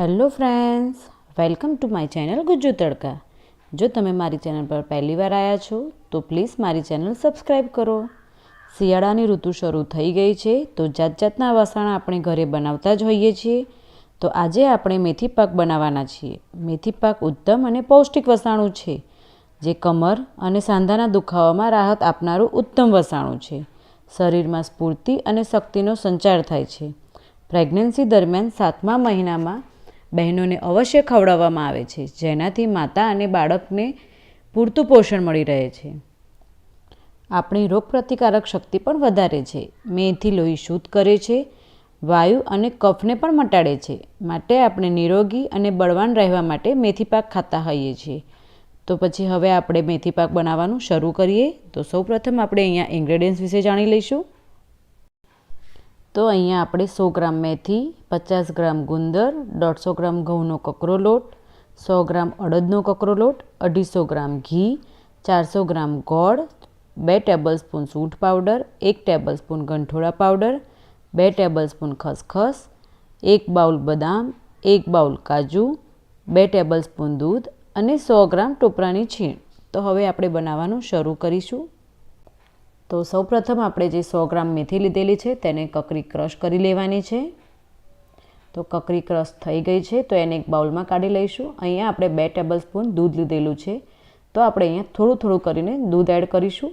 Hello friends, welcome to my channel Gujju Tadka. જો તમે મારી ચેનલ પર પહેલી વાર આવ્યા છો, તો પ્લીઝ મારી ચેનલ સબસ્ક્રાઈબ કરો. શિયાળાની ઋતુ શરૂ થઈ ગઈ છે, તો જાત જાતના વાસણ આપણે ઘરે બનાવતા જ હોઈએ છીએ. તો આજે આપણે મેથી પાક બનાવવાના છીએ. મેથી પાક ઉત્તમ અને પૌષ્ટિક વસાણું છે, જે કમર અને સાંધાના દુખાવામાં રાહત આપનારું ઉત્તમ વસાણું છે. શરીરમાં સ્ફૂર્તિ અને શક્તિનો સંચાર થાય છે. પ્રેગ્નન્સી દરમિયાન સાતમા મહિનામાં બહેનોને અવશ્ય ખવડાવવામાં આવે છે, જેનાથી માતા અને બાળકને પૂરતું પોષણ મળી રહે છે. આપણી રોગપ્રતિકારક શક્તિ પણ વધારે છે. મેથી લોહી શુદ્ધ કરે છે, વાયુ અને કફને પણ મટાડે છે. માટે આપણે નિરોગી અને બળવાન રહેવા માટે મેથી પાક ખાતા હોઈએ છીએ. તો પછી હવે આપણે મેથી પાક બનાવવાનું શરૂ કરીએ. તો સૌપ્રથમ આપણે અહીંયા ઇન્ગ્રેડિયન્ટ્સ વિશે જાણી લઈશું. તો અહીંયા આપણે સો ગ્રામ મેથી, પચાસ ગ્રામ ગુંદર, દોઢસો ગ્રામ ઘઉંનો કકરો લોટ, સો ગ્રામ અડદનો કકરો લોટ, અઢીસો ગ્રામ ઘી, ચારસો ગ્રામ ગોળ, બે ટેબલ સ્પૂન સૂંઠ પાવડર, એક ટેબલ સ્પૂન ગંઠોળા પાવડર, બે ટેબલ સ્પૂન ખસખસ, એક બાઉલ બદામ, એક બાઉલ કાજુ, બે ટેબલ સ્પૂન દૂધ અને સો ગ્રામ ટોપરાની છીણ. તો હવે આપણે બનાવવાનું શરૂ કરીશું. તો સૌપ્રથમ આપણે જે સો ગ્રામ મેથી લીધેલી છે, તેને કકરી ક્રશ કરી લેવાની છે. તો કકરી ક્રશ થઈ ગઈ છે, તો એને એક બાઉલમાં કાઢી લઈશું. અહીંયા આપણે બે ટેબલ સ્પૂન દૂધ લીધેલું છે. તો આપણે અહીંયા થોડું થોડું કરીને દૂધ એડ કરીશું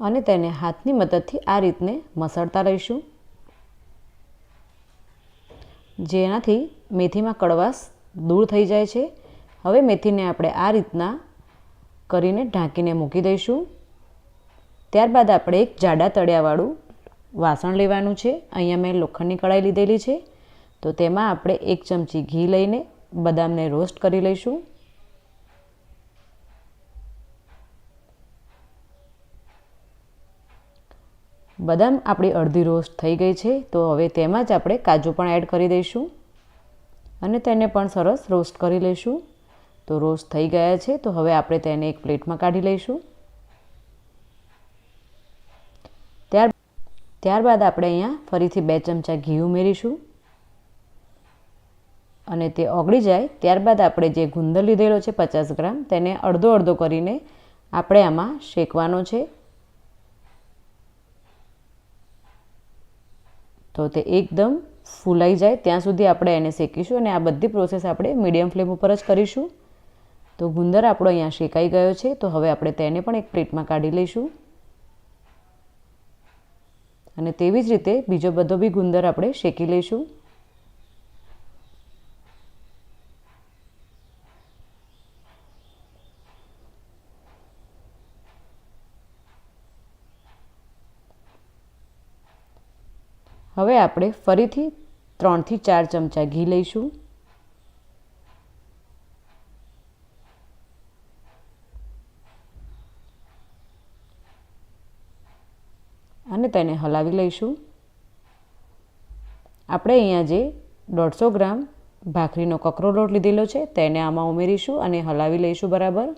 અને તેને હાથની મદદથી આ રીતને મસળતા રહીશું. જેનાથી મેથીમાં કડવાશ દૂર થઈ જાય છે. હવે મેથીને આપણે આ રીતના કરીને ઢાંકીને મૂકી દઈશું. ત્યારબાદ આપણે એક જાડા તળિયાવાળું વાસણ લેવાનું છે. અહીંયા મેં લોખંડની કઢાઈ લીધેલી છે. તો તેમાં આપણે એક ચમચી ઘી લઈને બદામને રોસ્ટ કરી લઈશું. બદામ આપણી અડધી રોસ્ટ થઈ ગઈ છે. તો હવે તેમાં જ આપણે કાજુ પણ એડ કરી દઈશું. અને તેને પણ સરસ રોસ્ટ કરી લઈશું. તો રોસ્ટ થઈ ગયા છે. તો હવે આપણે તેને એક પ્લેટમાં કાઢી લઈશું. ત્યારબાદ આપણે અહીંયા ફરીથી બે ચમચા ઘી ઉમેરીશું. અને તે ઓગળી જાય, ત્યારબાદ આપણે જે ગુંદર લીધેલો છે પચાસ ગ્રામ, તેને અડધો અડધો કરીને આપણે આમાં શેકવાનો છે. તો તે એકદમ ફૂલાઈ જાય, ત્યાં સુધી આપણે એને શેકીશું અને આ બધી પ્રોસેસ આપણે મીડિયમ ફ્લેમ ઉપર જ કરીશું. તો ગુંદર આપણો અહીંયા શેકાઈ ગયો છે, તો હવે આપણે તેને પણ એક પ્લેટમાં કાઢી લઈશું. અને તેવી જ રીતે બીજો બધો બી ગુંદર આપણે શેકી લઈશું. હવે આપણે ફરીથી ત્રણથી ચાર ચમચા ઘી લઈશું. અને તેને હલાવી લઈશું. આપણે અહીંયા જે દોઢસો ગ્રામ ભાખરીનો કકરો લોટ લીધેલો છે, તેને આમાં ઉમેરીશું અને હલાવી લઈશું બરાબર.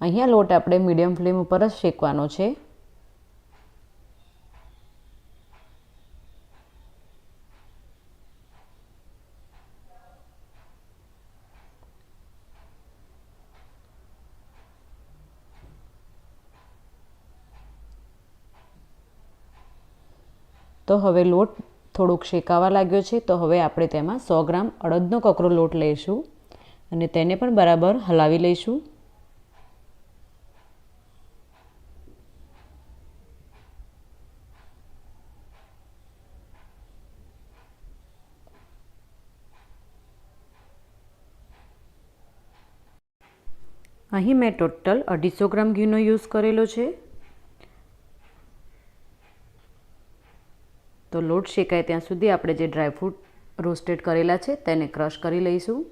અહીંયા લોટ આપણે મીડિયમ ફ્લેમ ઉપર જ શેકવાનો છે. તો હવે લોટ થોડોક શેકાવા લાગ્યો છે, તો હવે આપણે તેમાં સો ગ્રામ અડદનો કકરો લોટ લઈશું અને તેને પણ બરાબર હલાવી લઈશું. અહીં મેં ટોટલ અઢીસો ગ્રામ ઘીનો યુઝ કરેલો છે. તો લોટ શેકાય ત્યાં સુધી આપણે જે ડ્રાયફ્રૂટ રોસ્ટેડ કરેલા છે, તેને ક્રશ કરી લઈશું.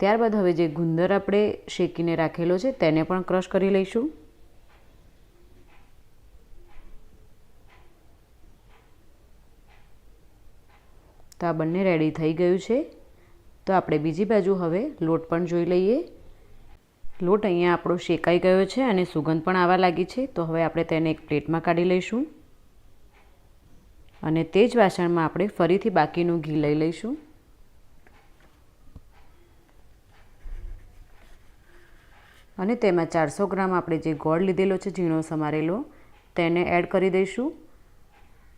ત્યારબાદ હવે જે ગુંદર આપણે શેકીને રાખેલો છે, તેને પણ ક્રશ કરી લઈશું. તો આ બંને રેડી થઈ ગયું છે. તો આપણે બીજી બાજુ હવે લોટ પણ જોઈ લઈએ. લોટ અહીંયા આપણો શેકાઈ ગયો છે અને સુગંધ પણ આવવા લાગી છે. તો હવે આપણે તેને એક પ્લેટમાં કાઢી લઈશું. અને તે જ વાસણમાં આપણે ફરીથી બાકીનું ઘી લઈ લઈશું. અને તેમાં ચારસો ગ્રામ આપણે જે ગોળ લીધેલો છે ઝીણો સમારેલો, તેને એડ કરી દઈશું.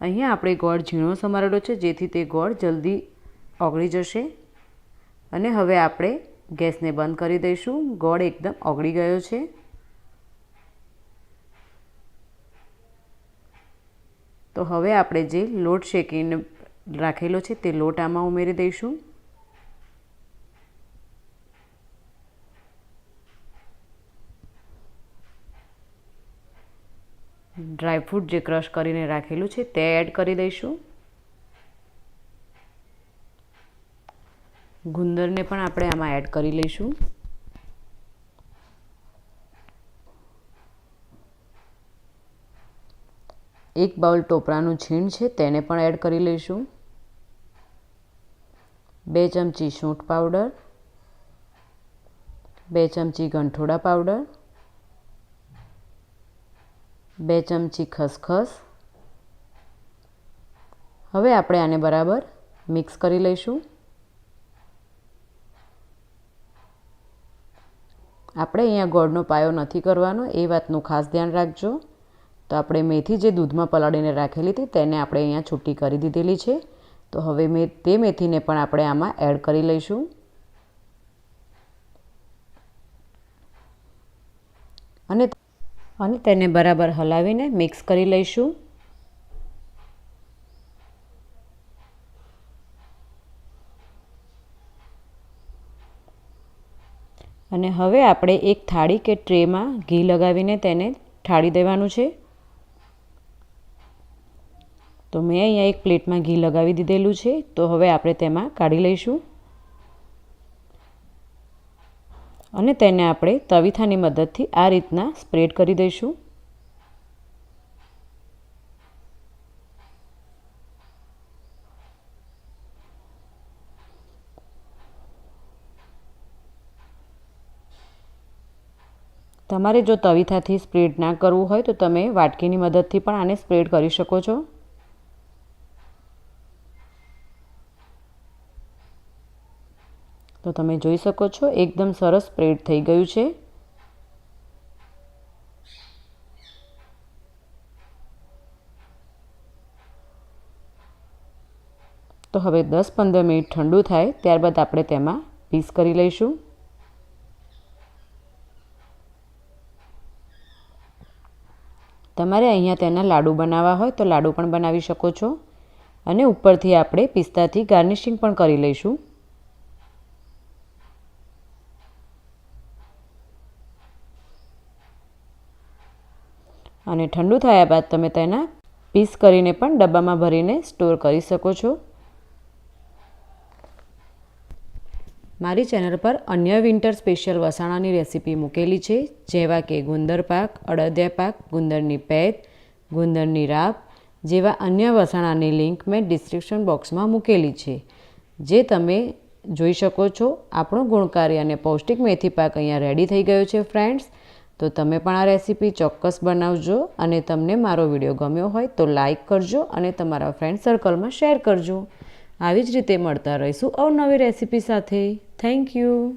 અહીંયા આપણે ગોળ ઝીણો સમારેલો છે, જેથી તે ગોળ જલ્દી ઓગળી જશે. અને હવે આપણે ગેસને બંધ કરી દઈશું. ગોળ એકદમ ઓગળી ગયો છે. તો હવે આપણે જે લોટ શેકીને રાખેલો છે તે લોટ આમાં ઉમેરી દઈશું. ડ્રાયફ્રૂટ જે ક્રશ કરીને રાખેલું છે તે એડ કરી દઈશું. ગુંદરને પણ આપણે આમાં એડ કરી લઈશું. એક બાઉલ ટોપરાનું છીણ છે, તેને પણ એડ કરી લઈશું. બે ચમચી સૂંઠ પાવડર, બે ચમચી ગંઠોડા પાવડર, બે ચમચી ખસખસ. હવે આપણે આને બરાબર મિક્સ કરી લઈશું. આપણે અહીંયા ગોળનો પાયો નથી કરવાનો, એ વાતનું ખાસ ધ્યાન રાખજો. તો આપણે મેથી જે દૂધમાં પલાળીને રાખેલી હતી તેને આપણે અહીંયા છૂટી કરી દીધેલી છે. તો હવે મેં, તે મેથીને પણ આપણે આમાં એડ કરી લઈશું. અને અને તેને બરાબર હલાવીને મિક્સ કરી લઈશું. અને હવે આપણે એક થાળી કે ટ્રેમાં ઘી લગાવીને તેને ઠાળી દેવાનું છે. તો મેં અહીંયા એક પ્લેટમાં ઘી લગાવી દીધેલું છે. તો હવે આપણે તેમાં કાઢી લઈશું. અને તેને આપણે તવીથાની મદદથી આ રીતના સ્પ્રેડ કરી દઈશું. તમારે જો તવીથાથી સ્પ્રેડ ના કરવું હોય તો તમે વાટકીની મદદથી પણ આને સ્પ્રેડ કરી શકો છો. તો તમે જોઈ શકો છો, એકદમ સરસ સ્પ્રેડ થઈ ગયું છે. તો હવે દસ પંદર મિનિટ ઠંડુ થાય, ત્યારબાદ આપણે તેમાં પીસ કરી લઈશું. તમારે અહીંયા તેના લાડુ બનાવવા હોય તો લાડુ પણ બનાવી શકો છો. અને ઉપરથી આપણે પિસ્તાથી ગાર્નિશિંગ પણ કરી લઈશું. અને ઠંડુ થયા બાદ તમે તેના પીસ કરીને પણ ડબ્બામાં ભરીને સ્ટોર કરી શકો છો. મારી ચેનલ પર અન્ય વિન્ટર સ્પેશિયલ વસાણાની રેસીપી મૂકેલી છે, જેવા કે ગુંદર પાક, અડદિયા પાક, ગુંદરની પેત ગુંદરની રાબ જેવા અન્ય વસાણાની લિંક મેં ડિસ્ક્રિપ્શન બોક્સમાં મૂકેલી છે. જે તમે જોઈ શકો છો, આપણો ગુણકારી અને પૌષ્ટિક મેથી પાક અહીંયા રેડી થઈ ગયો છે, ફ્રેન્ડ્સ. તો તમે પણ આ રેસીપી ચોક્કસ બનાવજો અને તમને મારો વીડિયો ગમ્યો હોય તો લાઈક કરજો અને તમારા ફ્રેન્ડ સર્કલમાં શેર કરજો. આવી જ રીતે મળતા રહીશું અવનવી રેસીપી સાથે. Thank you.